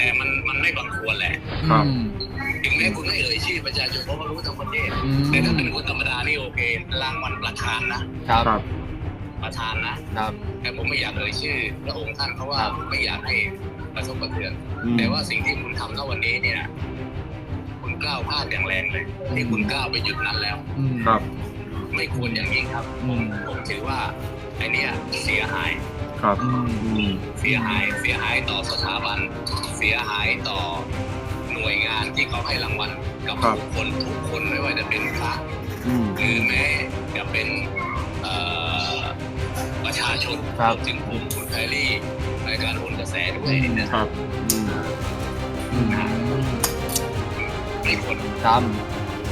แต่มันมันไม่บังควรแหละ ครับอืมถึงแม้คุณไม่เอ่ยชื่อประชาชนเพราะว่ารู้ทั้งประเทศอืม แต่ถ้าเป็นคนธรรมดานี่โอเครางวัลประธานนะ ครับครับ ประธานนะ ครับ แต่ผมไม่อยากเอ่ยชื่อพระองค์ท่านเพราะว่าไม่อยากให้ประสบกระเทือนอืมแต่ว่าสิ่งที่คุณทำณวันนี้เนี่ย คุณกล้าวพลาดอย่างแรงเลยที่คุณกล้าวไปหยุดนั้นแล้ว อืม ครับ ไม่ควรอย่างยิ่งครับ อืม ผมถือว่าไอเนี้ยเสียหาย ครับอืมอืมเสียหายเสียหายต่อสถาบัน เสียหายต่อหน่วยงานที่เขาให้รางวัลกับครับทุกคนทุกคนไม่ว่าจะเป็นพระอืม หรือแม้จะเป็นเอ่อประชาชนครับ วมถึงผมคุณแพรรี่ในการโหนกระแสด้วยนะครับอืมอืมไม่ควร ครับ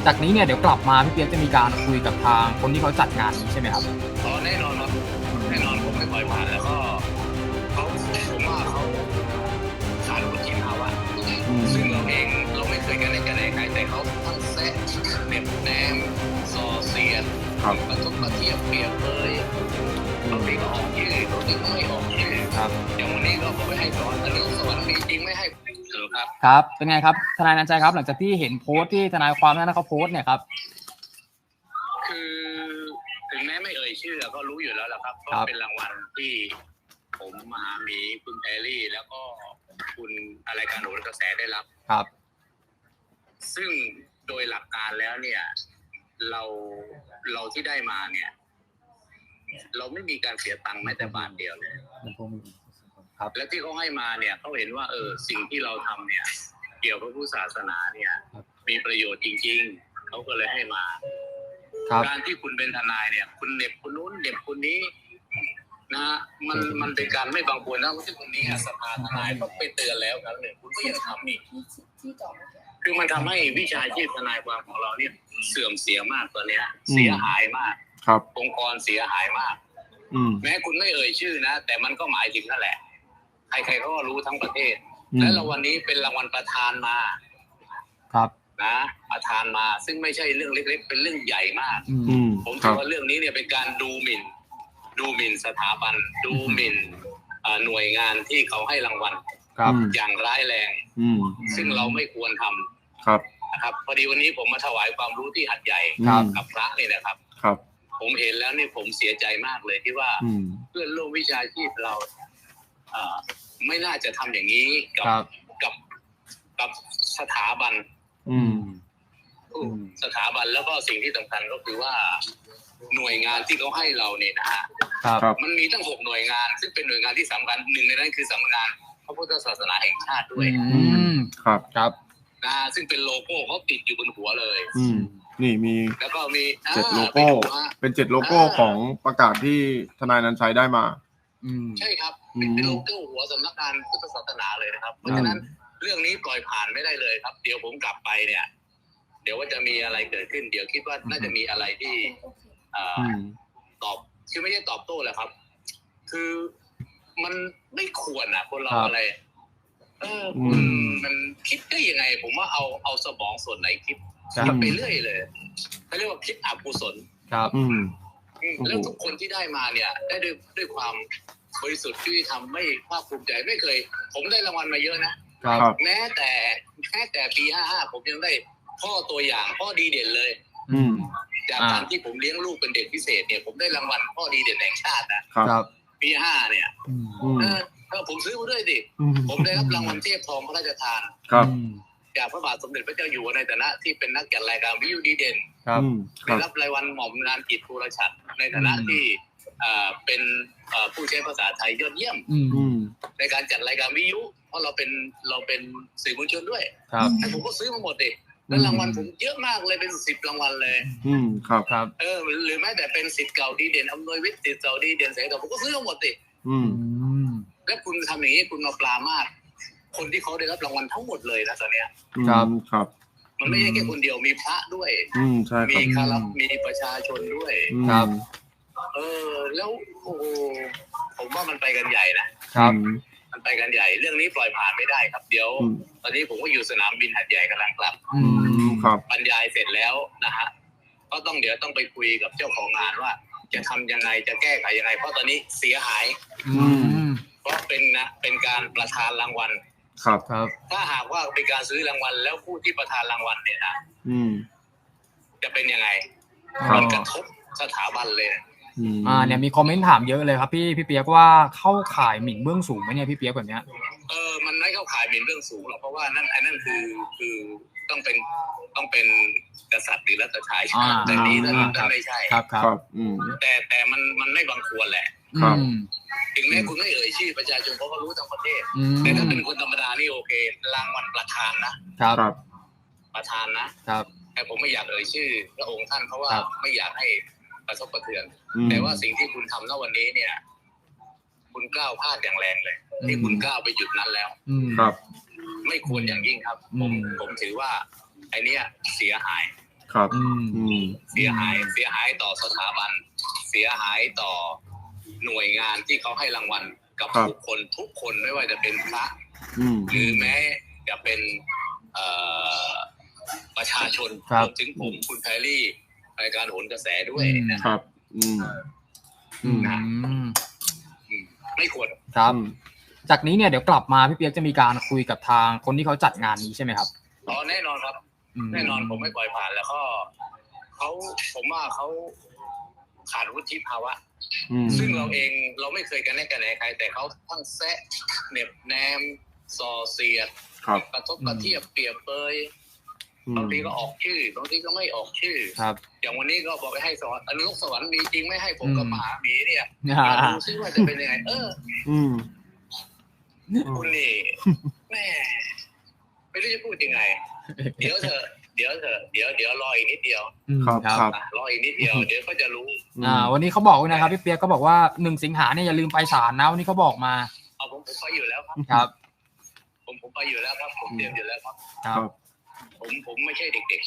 จากนี้เนี่ยเดี๋ยวกลับมาพี่เปียกจะมีการคุยกับทางคนที่เขาจัดงานนี้ใช่ไหมครับเพราะแน่นอนครับ แน่นอนผมไม่ปล่อยผ่านแล้วก็เขาผมว่าเขาขาดวุฒิภาวะอืมซึ่งเราเองเราไม่เคยกันในกันในใครแต่เขาทั้งแซะเน็บแนมซอเสียดครับกระทบกระเทียบเปรียบเลยบางทีก็ออกชื่อบางทีก็ไม่ออกชื่อครับอย่างวันนี้ก็ผมไม่ให้สอนอันนี้สอนมีจริงไม่ให้เถอะครับ ครับ เป็นไงครับ ทนายนันใจครับ หลังจากที่เห็นโพสต์ที่ทนายความนั้นเขาโพสต์เนี่ยครับ ชื่อก็รู้อยู่แล้วแหละครับครัก็บเป็นรางวัลที่ผมมหาหมีคุณแพรรี่ แล้วก็คุณอะไรการโหนกระแสได้รับครับ ซึ่งโดยหลักการแล้วเนี่ย เราเราที่ได้มาเนี่ย เราไม่มีการเสียตังค์แม้แต่บาทเดียวเลยครับและที่เขาให้มาเนี่ยเขาเห็นว่าเออสิ่งที่เราทำเนี่ย เกี่ยวกับผู้ศาสนาเนี่ยครับมีประโยชน์จริง ๆเขาก็เลยให้มาครับ การที่คุณเป็นทนายเนี่ย คุณเหน็บคนนู้นเหน็บคนนี้นะฮะมันมันเป็นการไม่บางควรนะที่คนนี้อะสภาทนายก็ไปเตือนแล้วครั้งหนึ่งคุณก็ยังทำอีกที่ที่จอดรถอะคือมันทำให้วิชาชีพทนายความของเราเนี่ยเสื่อมเสียมากตอนเนี้ย เสียหายมาก ครับองค์กรเสียหายมากอืมแม้คุณไม่เอ่ยชื่อนะแต่มันก็หมายถึงนั่นแหละ ใครๆเขาก็รู้ทั้งประเทศอืมและเราวันนี้เป็นรางวัลประธานมา ครับ นะประธานมาซึ่งไม่ใช่เรื่องเล็ก ๆ เป็นเรื่องใหญ่มาก อืมอืมผมคถืรัอบว่าเรื่องนี้เนี่ยเป็นการดูหมิ่น ดูหมิ่นสถาบัน ดูหมิ่นเอ่อหน่วยงานที่เขาให้รางวัลครับอืมอย่างร้ายแรง อืมซึ่งเราไม่ควรทำครับ นะครับพอดีวันนี้ผมมาถวายความรู้ที่หัดใหญ่ครับ กับพระนี่นะครับ ครับ ผมเห็นแล้วนี่ผมเสียใจมากเลยที่ว่า อืมเพื่อนร่วมวิชาชีพเราเอ่อไม่น่าจะทำอย่างนี้กัครับ กับกับสถาบันอืมอืม สถาบันแล้วก็สิ่งที่สำคัญก็คือว่าหน่วยงานที่เขาให้เราเนี่ยนะฮะครับครับมันมีตั้งหกหน่วยงาน ซึ่งเป็นหน่วยงานที่สำคัญหนึ่งในนั้นคือสำนักงานพระพุทธศาสนาแห่งชาติด้วยอืมครับครับนะฮะซึ่งเป็นโลโก้เขาติดอยู่บนหัวเลย อืมนี่มีแล้วก็มีเจ็ดอ่าโลไปโก้ดูฮะเป็นเจ็ดโลโก้ของประกาศที่ทนายนันชัยได้มาอืมใช่ครับอืมเป็นโลโก้หัวสำนักงานพุทธศาสนาเลยนะครับ เพราะฉะนั้น เรื่องนี้ปล่อยผ่านไม่ได้เลยครับ เดี๋ยวผมกลับไปเนี่ย เดี๋ยวว่าจะมีอะไรเกิดขึ้น เดี๋ยวคิดว่าน่าจะมีอะไรที่เอ่อออืมตอบคือไม่ใช่ตอบโต้แหละครับ คือมันไม่ควรอะ คนเราครับอะไร เอออืคุณมมันคิดได้ยังไง ผมว่าเอาเอาสมองส่วนไหนคิดครับ คิดไปเรื่อยเลยเขาเรียกว่าคิดอกุศล ครับ อืม อืมโอ้โห แล้วทุกคนที่ได้มาเนี่ย ได้ด้วยด้วยความบริสุทธิ์ที่ทำไม่ภาคภูมิใจไม่เคย ผมได้รางวัลมาเยอะนะ ครับครับ แม้แต่แม้แต่ปีห้าห้าผมยังได้พ่อตัวอย่างพ่อดีเด่นเลย อืม จากอ่าการที่ผมเลี้ยงลูกเป็นเด็กพิเศษเนี่ยผมได้รางวัลพ่อดีเด่นแห่งชาตินะครับครับปีห้าเนี่ยอืมอืม เออเออผมซื้อมาด้วยดิอืมผมได้รับรางวัลเทพทองพระราชทาน ครับอืมจากพระบาทสมเด็จพระเจ้าอยู่หัวในฐานะที่เป็นนักจัดรายการวิทยุดีเด่นครับ อืมคได้รับรับรายวันหม่อมงานกิจภูรชัดในฐานะอืมที่เอ่อเป็นเอ่อผู้ใช้ภาษาไทยยอดเยี่ยม อืม อืม ในการจัดรายการวิทยุเพราะเราเป็นเราเป็นสื่อมวลชนด้วยครับแต่ผมก็ซื้อมาหมดดิแล้วรางวัลผมเยอะมากเลยเป็นสิบรางวัลเลย อืมครับครับเออหรือแม้แต่เป็นสิทธิ์เก่าดีเด่นอำนวยวิทย์สิทธิ์เก่าดีเด่นแสงทองผมก็ซื้อมาหมดดิอืมอืมแล้วคุณทำอย่างนี้คุณมาปลามาสคนที่เขาได้รับรางวัลทั้งหมดเลยนะตอนเนี้ยครับครับ มันไม่ใช่แค่คนเดียวมีพระด้วย อืมใช่คมีรับคารับมีประชาชนด้วยอืมครับ เออแล้วโอ้โห ผมว่ามันไปกันใหญ่นะครับ มันไปกันใหญ่ เรื่องนี้ปล่อยผ่านไม่ได้ครับ เดี๋ยว อืม ตอนนี้ผมก็อยู่สนามบินหัดใหญ่กำลังกลับ อือืมมครับ บรรยายเสร็จแล้วนะฮะก็ต้องเดี๋ยวต้องไปคุยกับเจ้าของงานว่า จะทำยังไงจะแก้ไขยังไง เพราะตอนนี้เสียหาย อืมเพราะเป็นนะเป็นการประทานรางวัล ครับ ครับ ถ้าหากว่าเป็นการซื้อรางวัล แล้วผู้ที่ประทานรางวัลเนี่ยนะอืม จะเป็นยังไง ครับ มันกระทบสถาบันเลยนะ อืมอ่าเนี่ยมีคอมเมนต์ถามเยอะเลยครับพี่พี่เปียกว่าเข้าข่ายหมิ่นเบื้องสูงไหมเนี่ยพี่เปียกแบบเนี้ยเออมันไม่เข้าข่ายเป็นเรื่องสูงหรอกเพราะว่านั่นอันนั้นคือคือต้องเป็นต้องเป็นกษัตริย์หรือรัชชายอ่าแต่นี้นั่นอ่านั่นไม่ใช่ครับครับครับอืมแต่แต่มันมันไม่บังควรแหละครับอืมถึงแม้คุณไม่เอ่ยชื่อประชาชนเขาก็รู้ทั้งประเทศอืมแต่ถ้าเป็นคนธรรมดานี่โอเครางวัลประธานนะครับครับประธานนะครับ แต่ผมไม่อยากเอ่ยชื่อพระองค์ท่านเพราะว่าครับไม่อยากให้ กระทบกระเทือน อืม แต่ว่าสิ่งที่คุณทำณวันนี้เนี่ย คุณก้าวพลาดอย่างแรงเลยที่คุณก้าวไปหยุดนั้นแล้ว อืม ครับ ไม่ควรอย่างยิ่งครับ ผมอืม ผมถือว่าไอเนี้ยเสียหาย ครับ อืม อืม เสียหายเสียหายต่อสถาบัน เสียหายต่อหน่วยงานที่เขาให้รางวัลกับครับ บุคคลทุกคนไม่ว่าจะเป็นพระ อืม หรือแม้จะเป็นเอ่อประชาชนครับรวมถึงผมคุณแพรรี่ รายการโหนกระแสด้วยนะครับ อืมอืมอืมอืมไม่ควรครับอืมจากนี้เนี่ยเดี๋ยวกลับมาพี่เปียกจะมีการคุยกับทางคนที่เขาจัดงานนี้ใช่ไหมครับอ๋อแน่นอนครับมแน่นอนผมไม่ปล่อยผ่านแล้วก็เขาผมว่าเขาขาดวุฒิภาวะอืมซึ่งเราเองเราไม่เคยกันแน่กันไหนใคร แต่เขาทั้งแซะเหน็บแนมส่อเสียดครับกระทบกระเทียบเปรียบเปยอืม บางทีก็ออกชื่อบางทีก็ไม่ออกชื่อครับ อย่างวันนี้ก็บอกไปให้สวรรค์อนุสวรรค์มีจริงไม่ให้ผมกับอืมหมาหมีเนี่ยอ่ามาดูซิว่าจะเป็นยังไง เอออืมคุณนี่แม่ไม่รู้จะพูดยังไง เดี๋ยวเถอะเดี๋ยวเถอะเดี๋ยวเดี๋ยวรออีกนิดเดียวอืมครับครับอะรออีกนิดเดียวเดี๋ยวก็จะรู้ อ่า วันนี้เขาบอกไว้นะครับพี่เปียกก็บอกว่าหนึ่งสิงหาเนี่ยอย่าลืมไปศาลนะวันนี้เขาบอกมาเอาผมผมไปอยู่แล้วครับ ครับ ผมผมไปอยู่แล้วครับ ผมเตรียมอยู่แล้วครับครับ ผมผมไม่ใช่เด็ก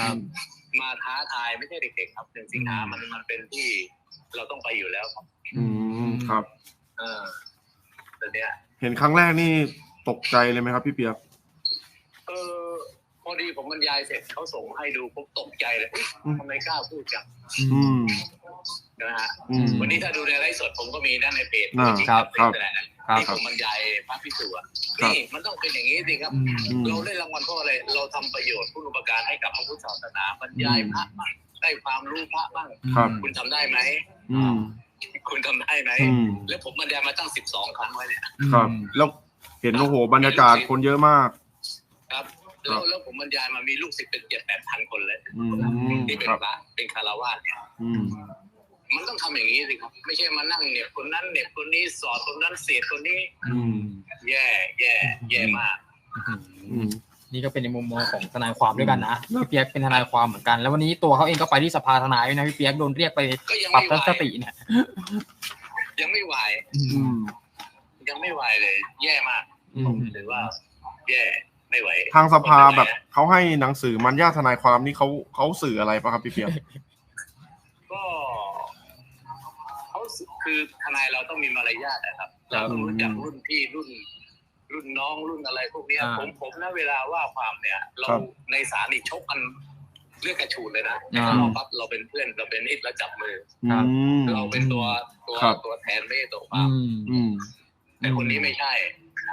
ครับๆมาท้าทายไม่ใช่เด็กๆครับหนึ่งสิงหามันมันเป็นที่เราต้องไปอยู่แล้วครับ อืมครับ เออแต่เนี้ยเห็นครั้งแรกนี่ตกใจเลยไหมครับ พี่เปียกเออพอดีผมบรรยายเสร็จเขาส่งให้ดูผมตกใจเลยอุ๊ยอืมทำไมกล้าพูดจังอืม นะฮะอืม วันนี้ถ้าดูในไลฟ์สดผมก็มีด้านในเพจอ่าจงๆครับ เป็นแต่ละนะครับ ที่คผรับมบรรยายพระพิสุอะครับนี่มันต้องเป็นอย่างนี้สิครับอืมอืมเราได้รางวัลเพราะอะไรเราทำประโยชน์คุณอุปการให้กับพระพุทธศาสนาบรรยายพระบ้างได้ความรู้พระบ้างครับคุณทำได้ไหมอืมคุณทำได้ไหมอืมแล้วผมบรรยายมาตั้งสิบสองครั้งแล้วเนี่ยครับ แล้วเห็นโอ้โหบรรยากาศคนเยอะมาก ครับแล้วแล้วผมบรรยายมามีลูกศิษย์เป็นเจ็ดแปดพันคนเลยอืมที่เป็นครับพระเป็นคารวาสเนี่ยอื มมันต้องทำอย่างนี้สิครับ ไม่ใช่มานั่งเหน็บคนนั้นเหน็บคนนี้สอดคนนั้นเสียดคนนี้ อืม แย่แย่แย่มากอืมนี่ก็เป็นในมุมมองของทนายความด้วยกันนะพี่เปียกเป็นทนายความเหมือนกัน แล้ววันนี้ตัวเขาเองก็ไปที่สภาทนายด้วยนะพี่เปียกโดนเรียกไปก็ยังปรับไม่ทัไหวศนติเนี่ยยังไม่ไหวอืมยังไม่ไหวเลย แย่มากอืผมมถือว่า แย่ไม่ไหว ทางสภาแบบเขาให้หนังสือมันญาทนายความนี่เขาเขาสื่ออะไรปะครับพี่เปียกก็ คือทนายเราต้องมีมารยาทนะครับ เราต้องรู้จักรุ่นพี่รุ่น รุ่นน้องรุ่นอะไรพวกเนี้ยอ่าผมผมนะเวลาว่าความเนี่ย เราครับในศาลนี่ชกกันเลือดกระฉูดเลยนะอ่าแต่เราปั๊บเราเป็นเพื่อนเราเป็นนิดแล้วจับมือครับอืมเราเป็นตัวตัวครับ ตัวแทนไม่ใช่ตัวคอืวามมอืม แต่คนนี้ไม่ใช่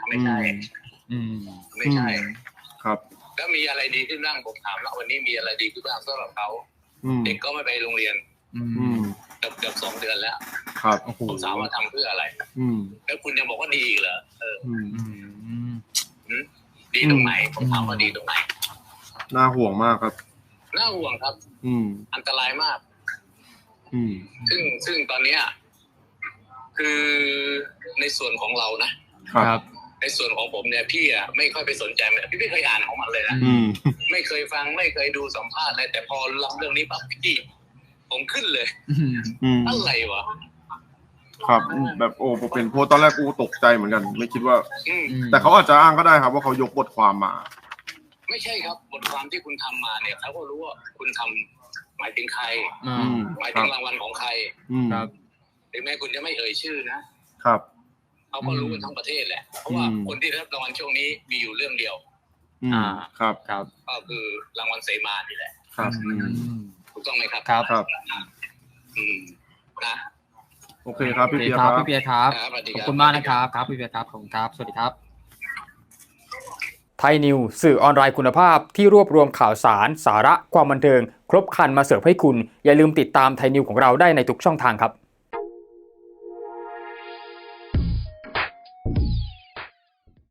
ไม่ใช่ อืม ไม่ใช่ ครับ แล้วมีอะไรดีขึ้นบ้างผมถามแล้ววันนี้มีอะไรดีขึ้นบ้างสำหรับเขาอืมเด็กก็ไม่ไปโรงเรียน อือืม ม เกือบเกือบสองเดือนแล้วครับโอ้โหผมถามว่าทำเพื่ออะไร อืมแล้วคุณยังบอกว่าดีอีกเหรอเอออืมอืมดีตรงไหนผมถามว่าดีตรงไหนน่าห่วงมากครับน่าห่วงครับ อืม อันตรายมาก อืม ซึ่งซึ่งตอนเนี้ยคือในส่วนของเรานะครับครับในส่วนของผมเนี่ยพี่อะไม่ค่อยไปสนใจมันพี่ไม่เคยอ่านของมันเลยนะอืม ไม่เคยฟังไม่เคยดูสัมภาษณ์เลยแต่พอรับเรื่องนี้ปั๊บพี่ ผมขึ้นเลยอืมอืมอะไรวะครับแบบโอ้ผมเป็นโพสต์ตอนแรกกูตกใจเหมือนกัน ไม่คิดว่าอืมแต่เขาอาจจะอ้างก็ได้ครับ ว่าเขายกบทความมา ไม่ใช่ครับ บทความที่คุณทำมาเนี่ยเขาก็รู้ว่าคุณทำหมายถึงใครอ่าอืมหมายคถึรังบรางวัลของใครอืมครับถึงแม้คุณจะไม่เอ่ยชื่อนะครับเขาก็รู้กันทั้งประเทศแหละ เพราะว่าอืมคนที่ได้รับรางวัลช่วงนี้มีอยู่เรื่องเดียวอืมอ่าครับครับ ก็คือรางวัลเสมานี่แหละ ครับอืม ถูกต้องไหมครับครับครับอืมนะโอเคครับโอพี่เคเปียครับครับพี่เปียครับครับสวัสดีขอบรับคุณมากนะครับครับพี่เปียครับขอบคุณครับสวัสดีครับไทยนิวสื่อออนไลน์คุณภาพที่รวบรวมข่าวสาร สาระความบันเทิง ครบครันมาเสิร์ฟให้คุณ อย่าลืมติดตามไทยนิวของเราได้ในทุกช่องทางครับ